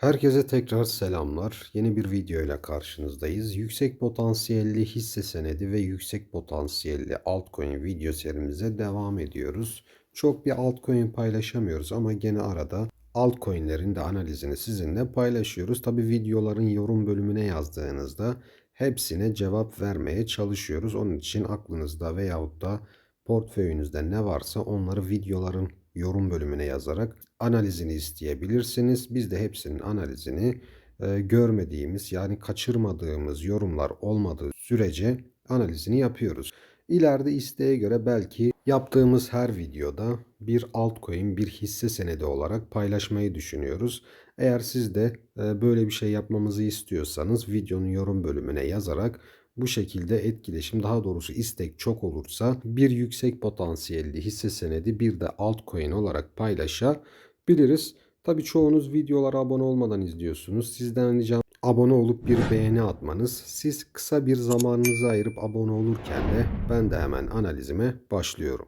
Herkese tekrar selamlar. Yeni bir video ile karşınızdayız. Yüksek potansiyelli hisse senedi ve yüksek potansiyelli altcoin video serimize devam ediyoruz. Çok bir altcoin paylaşamıyoruz ama gene arada altcoin'lerin de analizini sizinle paylaşıyoruz. Tabi videoların yorum bölümüne yazdığınızda hepsine cevap vermeye çalışıyoruz. Onun için aklınızda veyahut da portföyünüzde ne varsa onları videoların yorum bölümüne yazarak analizini isteyebilirsiniz. Biz de hepsinin analizini e, görmediğimiz yani kaçırmadığımız yorumlar olmadığı sürece analizini yapıyoruz. İleride isteğe göre belki yaptığımız her videoda bir altcoin, bir hisse senedi olarak paylaşmayı düşünüyoruz. Eğer siz de e, böyle bir şey yapmamızı istiyorsanız videonun yorum bölümüne yazarak bu şekilde etkileşim daha doğrusu istek çok olursa bir yüksek potansiyelli hisse senedi bir de altcoin olarak paylaşabiliriz. Tabii çoğunuz videolara abone olmadan izliyorsunuz. Sizden ricam abone olup bir beğeni atmanız. Siz kısa bir zamanınızı ayırıp abone olurken de ben de hemen analizime başlıyorum.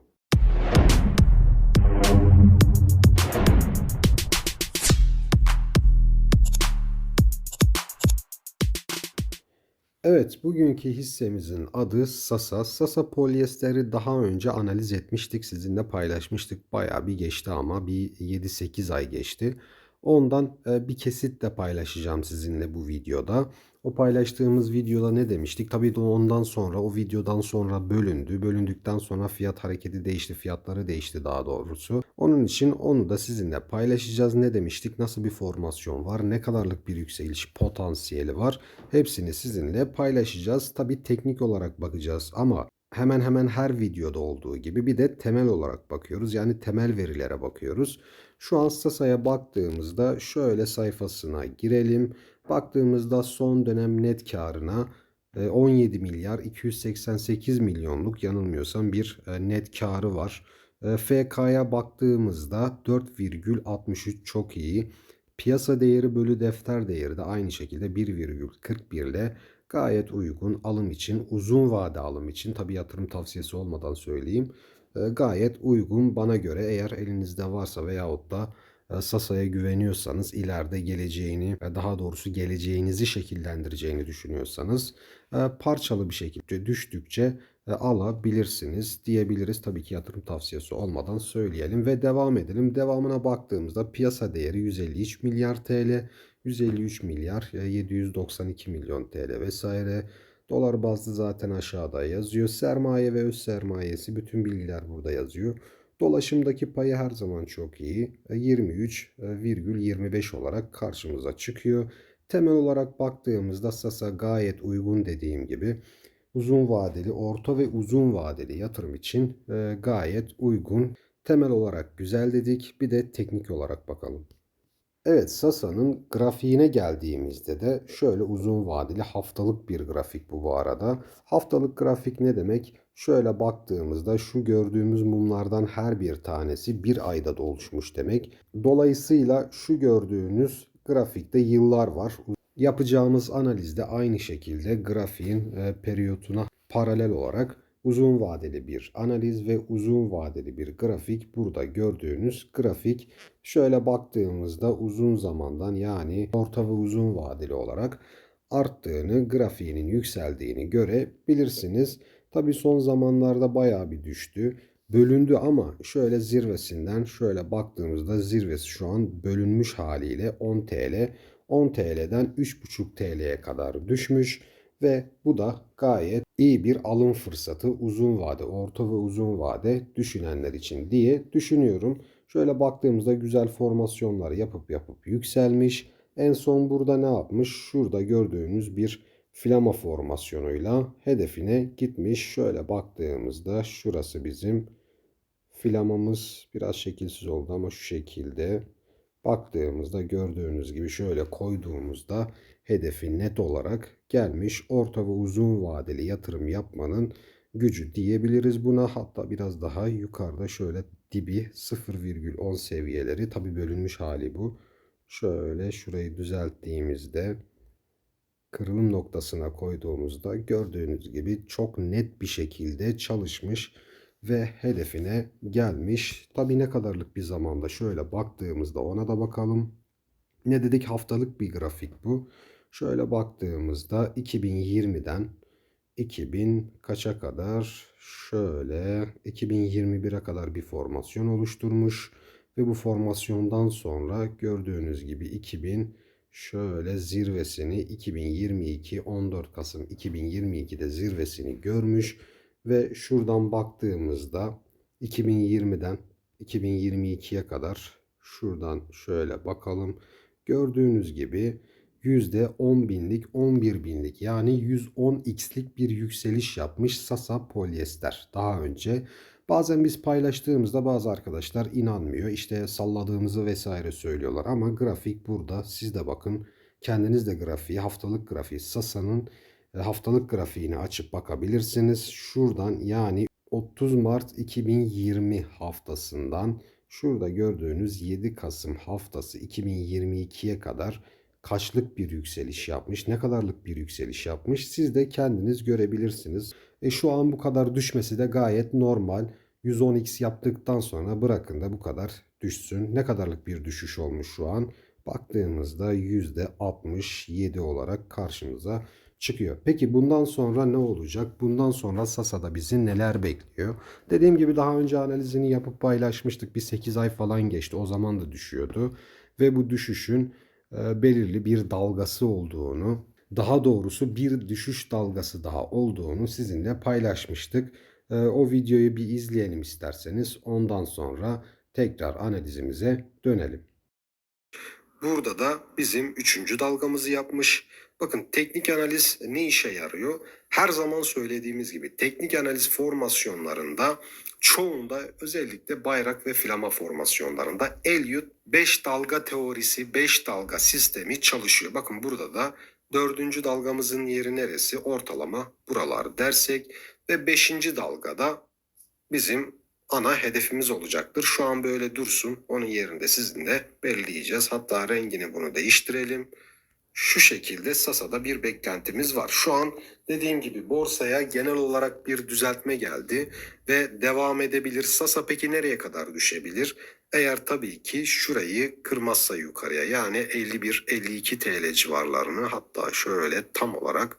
Evet, bugünkü hissemizin adı Sasa. Sasa polyesteri daha önce analiz etmiştik, sizinle paylaşmıştık. Bayağı bir geçti ama bir 7-8 ay geçti. Ondan e, bir kesit de paylaşacağım sizinle bu videoda. O paylaştığımız videoda ne demiştik? Tabii de ondan sonra o videodan sonra bölündü. Bölündükten sonra fiyat hareketi değişti. Fiyatları değişti daha doğrusu. Onun için onu da sizinle paylaşacağız. Ne demiştik? Nasıl bir formasyon var? Ne kadarlık bir yükseliş potansiyeli var? Hepsini sizinle paylaşacağız. Tabii teknik olarak bakacağız ama hemen hemen her videoda olduğu gibi bir de temel olarak bakıyoruz. Yani temel verilere bakıyoruz. Şu an Sasa'ya baktığımızda şöyle sayfasına girelim. Baktığımızda son dönem net karına 17 milyar 288 milyonluk yanılmıyorsam bir e, net karı var. E, FK'ya baktığımızda 4,63 çok iyi. Piyasa değeri bölü defter değeri de aynı şekilde 1,41 ile gayet uygun alım için uzun vade alım için tabi yatırım tavsiyesi olmadan söyleyeyim e, gayet uygun bana göre eğer elinizde varsa veyahut da e, Sasa'ya güveniyorsanız ileride geleceğini daha doğrusu geleceğinizi şekillendireceğini düşünüyorsanız e, parçalı bir şekilde düştükçe alabilirsiniz diyebiliriz. Tabii ki yatırım tavsiyesi olmadan söyleyelim ve devam edelim. Devamına baktığımızda piyasa değeri 153 milyar TL, 153 milyar 792 milyon TL vesaire. Dolar bazlı zaten aşağıda yazıyor. Sermaye ve öz sermayesi bütün bilgiler burada yazıyor. Dolaşımdaki payı her zaman çok iyi. 23,25 olarak karşımıza çıkıyor. Temel olarak baktığımızda Sasa gayet uygun dediğim gibi uzun vadeli, orta ve uzun vadeli yatırım için e, gayet uygun. Temel olarak güzel dedik. Bir de teknik olarak bakalım. Evet Sasa'nın grafiğine geldiğimizde de şöyle uzun vadeli haftalık bir grafik bu bu arada. Haftalık grafik ne demek? Şöyle baktığımızda şu gördüğümüz mumlardan her bir tanesi bir ayda da oluşmuş demek. Dolayısıyla şu gördüğünüz grafikte yıllar var. Yapacağımız analizde aynı şekilde grafiğin e, periyotuna paralel olarak uzun vadeli bir analiz ve uzun vadeli bir grafik. Burada gördüğünüz grafik şöyle baktığımızda uzun zamandan yani orta ve uzun vadeli olarak arttığını, grafiğinin yükseldiğini görebilirsiniz. Tabi son zamanlarda baya bir düştü. Bölündü ama şöyle zirvesinden şöyle baktığımızda zirvesi şu an bölünmüş haliyle 10 TL. 10 TL'den 3,5 TL'ye kadar düşmüş ve bu da gayet iyi bir alım fırsatı uzun vade, orta ve uzun vade düşünenler için diye düşünüyorum. Şöyle baktığımızda güzel formasyonlar yapıp yapıp yükselmiş. En son burada ne yapmış? Şurada gördüğünüz bir flama formasyonuyla hedefine gitmiş. Şöyle baktığımızda şurası bizim flamamız biraz şekilsiz oldu ama şu şekilde baktığımızda gördüğünüz gibi şöyle koyduğumuzda hedefi net olarak gelmiş. Orta ve uzun vadeli yatırım yapmanın gücü diyebiliriz buna. Hatta biraz daha yukarıda şöyle dibi 0,10 seviyeleri tabi bölünmüş hali bu. Şöyle şurayı düzelttiğimizde kırılım noktasına koyduğumuzda gördüğünüz gibi çok net bir şekilde çalışmış ve hedefine gelmiş. Tabi ne kadarlık bir zamanda şöyle baktığımızda ona da bakalım. Ne dedik haftalık bir grafik bu. Şöyle baktığımızda 2020'den 2000 kaça kadar şöyle 2021'e kadar bir formasyon oluşturmuş ve bu formasyondan sonra gördüğünüz gibi 2000 şöyle zirvesini 2022 14 Kasım 2022'de zirvesini görmüş ve şuradan baktığımızda 2020'den 2022'ye kadar şuradan şöyle bakalım. Gördüğünüz gibi %10 binlik 11 binlik yani 110x'lik bir yükseliş yapmış Sasa polyester daha önce. Bazen biz paylaştığımızda bazı arkadaşlar inanmıyor. İşte salladığımızı vesaire söylüyorlar ama grafik burada. Siz de bakın kendiniz de grafiği haftalık grafiği Sasa'nın e, haftalık grafiğini açıp bakabilirsiniz. Şuradan yani 30 Mart 2020 haftasından şurada gördüğünüz 7 Kasım haftası 2022'ye kadar kaçlık bir yükseliş yapmış, ne kadarlık bir yükseliş yapmış siz de kendiniz görebilirsiniz. E şu an bu kadar düşmesi de gayet normal. 110x yaptıktan sonra bırakın da bu kadar düşsün. Ne kadarlık bir düşüş olmuş şu an? Baktığımızda %67 olarak karşımıza çıkıyor. Peki bundan sonra ne olacak? Bundan sonra Sasa'da bizi neler bekliyor? Dediğim gibi daha önce analizini yapıp paylaşmıştık. Bir 8 ay falan geçti. O zaman da düşüyordu. Ve bu düşüşün belirli bir dalgası olduğunu, daha doğrusu bir düşüş dalgası daha olduğunu sizinle paylaşmıştık. E, o videoyu bir izleyelim isterseniz. Ondan sonra tekrar analizimize dönelim. Burada da bizim üçüncü dalgamızı yapmış. Bakın teknik analiz ne işe yarıyor? Her zaman söylediğimiz gibi teknik analiz formasyonlarında çoğunda özellikle bayrak ve flama formasyonlarında Elliot 5 dalga teorisi, 5 dalga sistemi çalışıyor. Bakın burada da dördüncü dalgamızın yeri neresi? Ortalama buralar dersek ve beşinci dalgada bizim ana hedefimiz olacaktır. Şu an böyle dursun. Onun yerinde sizin de belirleyeceğiz. Hatta rengini bunu değiştirelim. Şu şekilde Sasa'da bir beklentimiz var. Şu an dediğim gibi borsaya genel olarak bir düzeltme geldi ve devam edebilir. Sasa peki nereye kadar düşebilir? Eğer tabii ki şurayı kırmazsa yukarıya yani 51-52 TL civarlarını hatta şöyle tam olarak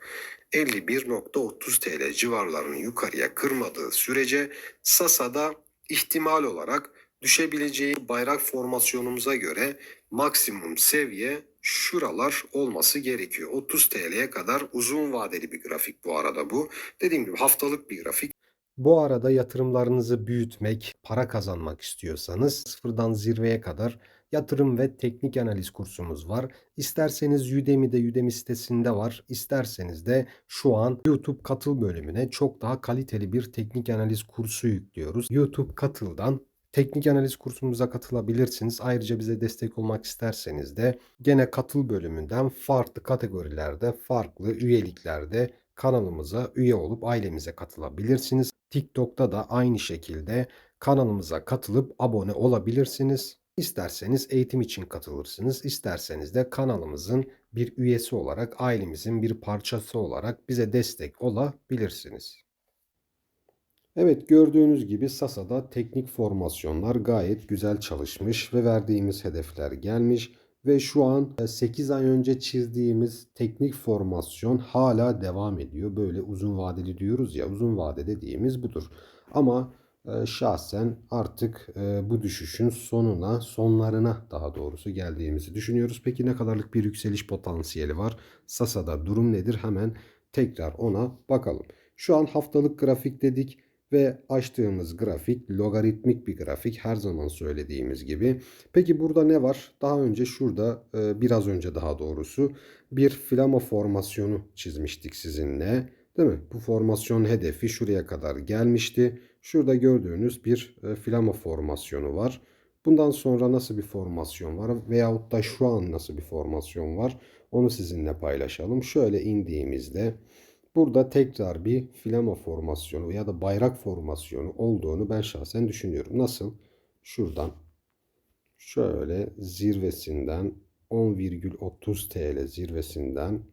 51.30 TL civarlarını yukarıya kırmadığı sürece Sasa'da ihtimal olarak düşebileceği bayrak formasyonumuza göre maksimum seviye şuralar olması gerekiyor. 30 TL'ye kadar uzun vadeli bir grafik bu arada bu. Dediğim gibi haftalık bir grafik. Bu arada yatırımlarınızı büyütmek, para kazanmak istiyorsanız sıfırdan zirveye kadar yatırım ve teknik analiz kursumuz var. İsterseniz Udemy'de Udemy sitesinde var. İsterseniz de şu an YouTube katıl bölümüne çok daha kaliteli bir teknik analiz kursu yüklüyoruz. YouTube katıldan Teknik analiz kursumuza katılabilirsiniz. Ayrıca bize destek olmak isterseniz de gene katıl bölümünden farklı kategorilerde, farklı üyeliklerde kanalımıza üye olup ailemize katılabilirsiniz. TikTok'ta da aynı şekilde kanalımıza katılıp abone olabilirsiniz. İsterseniz eğitim için katılırsınız, isterseniz de kanalımızın bir üyesi olarak, ailemizin bir parçası olarak bize destek olabilirsiniz. Evet gördüğünüz gibi Sasa'da teknik formasyonlar gayet güzel çalışmış ve verdiğimiz hedefler gelmiş. Ve şu an 8 ay önce çizdiğimiz teknik formasyon hala devam ediyor. Böyle uzun vadeli diyoruz ya uzun vade dediğimiz budur. Ama e, şahsen artık e, bu düşüşün sonuna, sonlarına daha doğrusu geldiğimizi düşünüyoruz. Peki ne kadarlık bir yükseliş potansiyeli var? Sasa'da durum nedir? Hemen tekrar ona bakalım. Şu an haftalık grafik dedik ve açtığımız grafik logaritmik bir grafik her zaman söylediğimiz gibi. Peki burada ne var? Daha önce şurada e, biraz önce daha doğrusu bir flama formasyonu çizmiştik sizinle. Değil mi? Bu formasyon hedefi şuraya kadar gelmişti. Şurada gördüğünüz bir e, flama formasyonu var. Bundan sonra nasıl bir formasyon var veyahut da şu an nasıl bir formasyon var onu sizinle paylaşalım. Şöyle indiğimizde Burada tekrar bir flama formasyonu ya da bayrak formasyonu olduğunu ben şahsen düşünüyorum. Nasıl? Şuradan şöyle zirvesinden 10,30 TL zirvesinden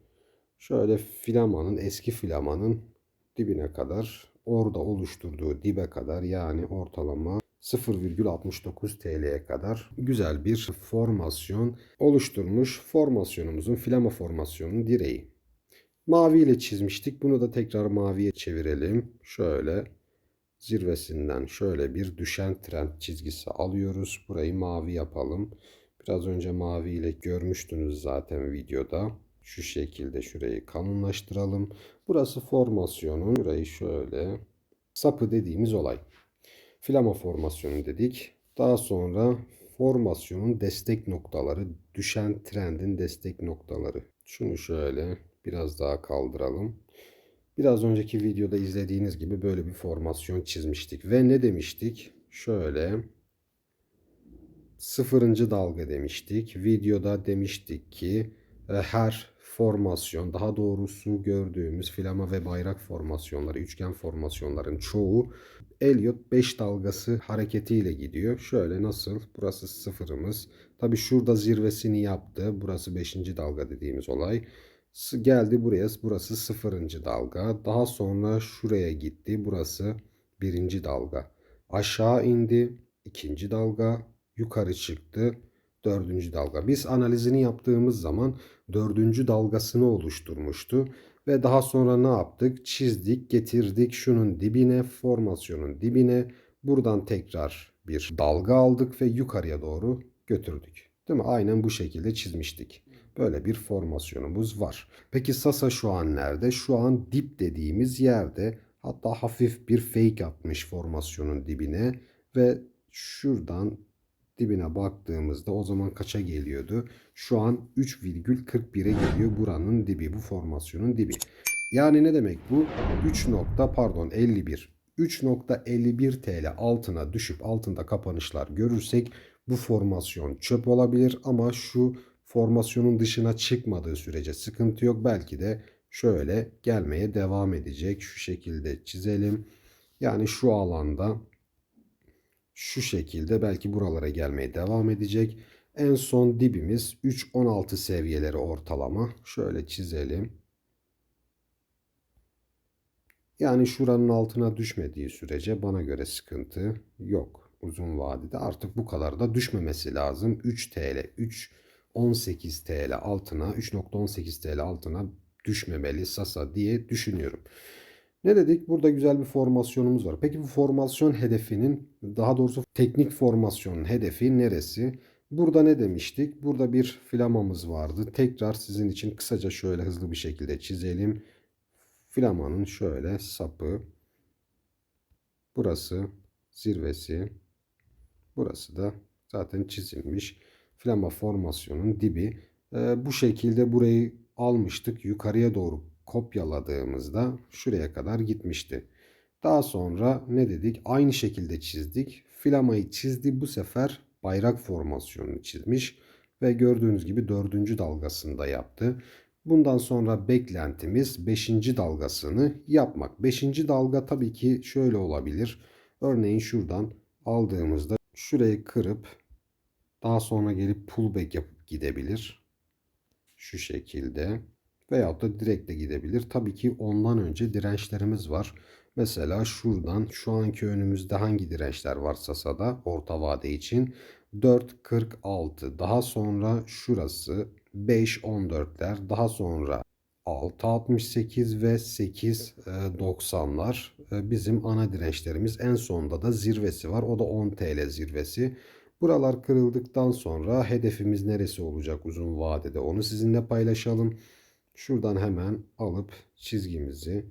şöyle flamanın eski flamanın dibine kadar orada oluşturduğu dibe kadar yani ortalama 0,69 TL'ye kadar güzel bir formasyon oluşturmuş. Formasyonumuzun flama formasyonunun direği. Mavi ile çizmiştik. Bunu da tekrar maviye çevirelim. Şöyle zirvesinden şöyle bir düşen trend çizgisi alıyoruz. Burayı mavi yapalım. Biraz önce mavi ile görmüştünüz zaten videoda. Şu şekilde şurayı kalınlaştıralım. Burası formasyonun. Burayı şöyle sapı dediğimiz olay. Flama formasyonu dedik. Daha sonra formasyonun destek noktaları, düşen trendin destek noktaları. Şunu şöyle biraz daha kaldıralım. Biraz önceki videoda izlediğiniz gibi böyle bir formasyon çizmiştik. Ve ne demiştik? Şöyle sıfırıncı dalga demiştik. Videoda demiştik ki e, her formasyon daha doğrusu gördüğümüz flama ve bayrak formasyonları, üçgen formasyonların çoğu Elliot 5 dalgası hareketiyle gidiyor. Şöyle nasıl? Burası sıfırımız. Tabi şurada zirvesini yaptı. Burası 5. dalga dediğimiz olay. Geldi buraya. Burası 0. dalga. Daha sonra şuraya gitti. Burası 1. dalga. Aşağı indi. 2. dalga. Yukarı çıktı. 4. dalga. Biz analizini yaptığımız zaman 4. dalgasını oluşturmuştu. Ve daha sonra ne yaptık? Çizdik, getirdik şunun dibine, formasyonun dibine. Buradan tekrar bir dalga aldık ve yukarıya doğru götürdük. Değil mi? Aynen bu şekilde çizmiştik. Böyle bir formasyonumuz var. Peki Sasa şu an nerede? Şu an dip dediğimiz yerde. Hatta hafif bir fake atmış formasyonun dibine ve şuradan dibine baktığımızda o zaman kaça geliyordu? Şu an 3,41'e geliyor buranın dibi, bu formasyonun dibi. Yani ne demek bu? 3 nokta pardon 51. 3.51 TL altına düşüp altında kapanışlar görürsek bu formasyon çöp olabilir ama şu formasyonun dışına çıkmadığı sürece sıkıntı yok. Belki de şöyle gelmeye devam edecek. Şu şekilde çizelim. Yani şu alanda şu şekilde belki buralara gelmeye devam edecek. En son dibimiz 3.16 seviyeleri ortalama. Şöyle çizelim. Yani şuranın altına düşmediği sürece bana göre sıkıntı yok uzun vadede. Artık bu kadar da düşmemesi lazım. 3 TL, 3 18 TL altına, 3.18 TL altına düşmemeli Sasa diye düşünüyorum. Ne dedik? Burada güzel bir formasyonumuz var. Peki bu formasyon hedefinin daha doğrusu teknik formasyonun hedefi neresi? Burada ne demiştik? Burada bir flamamız vardı. Tekrar sizin için kısaca şöyle hızlı bir şekilde çizelim. Flamanın şöyle sapı. Burası zirvesi. Burası da zaten çizilmiş. Flama formasyonun dibi. Ee, bu şekilde burayı almıştık. Yukarıya doğru kopyaladığımızda şuraya kadar gitmişti. Daha sonra ne dedik? Aynı şekilde çizdik. Flamayı çizdi. Bu sefer bayrak formasyonunu çizmiş ve gördüğünüz gibi dördüncü dalgasında yaptı. Bundan sonra beklentimiz 5. dalgasını yapmak. 5. dalga tabii ki şöyle olabilir. Örneğin şuradan aldığımızda şurayı kırıp daha sonra gelip pullback yapıp gidebilir. Şu şekilde veyahut da direkt de gidebilir. Tabii ki ondan önce dirençlerimiz var. Mesela şuradan şu anki önümüzde hangi dirençler varsa sada orta vade için 4.46 daha sonra şurası 5.14'ler daha sonra 6.68 ve 8.90'lar e, bizim ana dirençlerimiz. En sonda da zirvesi var. O da 10 TL zirvesi. Buralar kırıldıktan sonra hedefimiz neresi olacak uzun vadede onu sizinle paylaşalım. Şuradan hemen alıp çizgimizi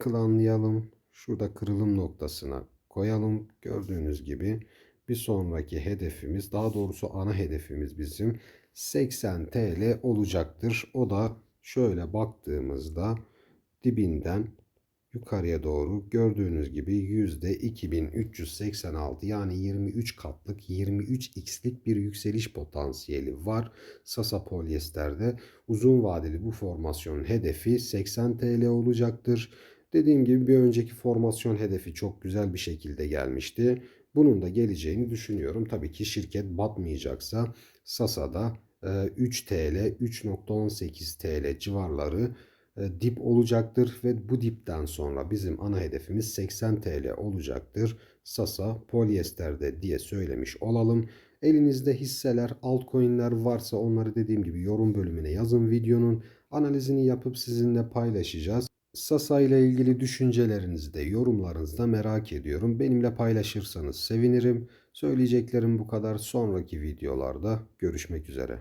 klanlayalım. Şurada kırılım noktasına koyalım. Gördüğünüz gibi bir sonraki hedefimiz daha doğrusu ana hedefimiz bizim 80 TL olacaktır. O da şöyle baktığımızda dibinden yukarıya doğru gördüğünüz gibi yüzde 2386 yani 23 katlık 23x'lik bir yükseliş potansiyeli var. Sasa polyesterde uzun vadeli bu formasyonun hedefi 80 TL olacaktır. Dediğim gibi bir önceki formasyon hedefi çok güzel bir şekilde gelmişti. Bunun da geleceğini düşünüyorum. Tabii ki şirket batmayacaksa Sasa'da 3 TL, 3.18 TL civarları dip olacaktır ve bu dipten sonra bizim ana hedefimiz 80 TL olacaktır. Sasa polyesterde diye söylemiş olalım. Elinizde hisseler, altcoin'ler varsa onları dediğim gibi yorum bölümüne yazın videonun analizini yapıp sizinle paylaşacağız. Sasa ile ilgili düşüncelerinizi de yorumlarınızda merak ediyorum. Benimle paylaşırsanız sevinirim. Söyleyeceklerim bu kadar. Sonraki videolarda görüşmek üzere.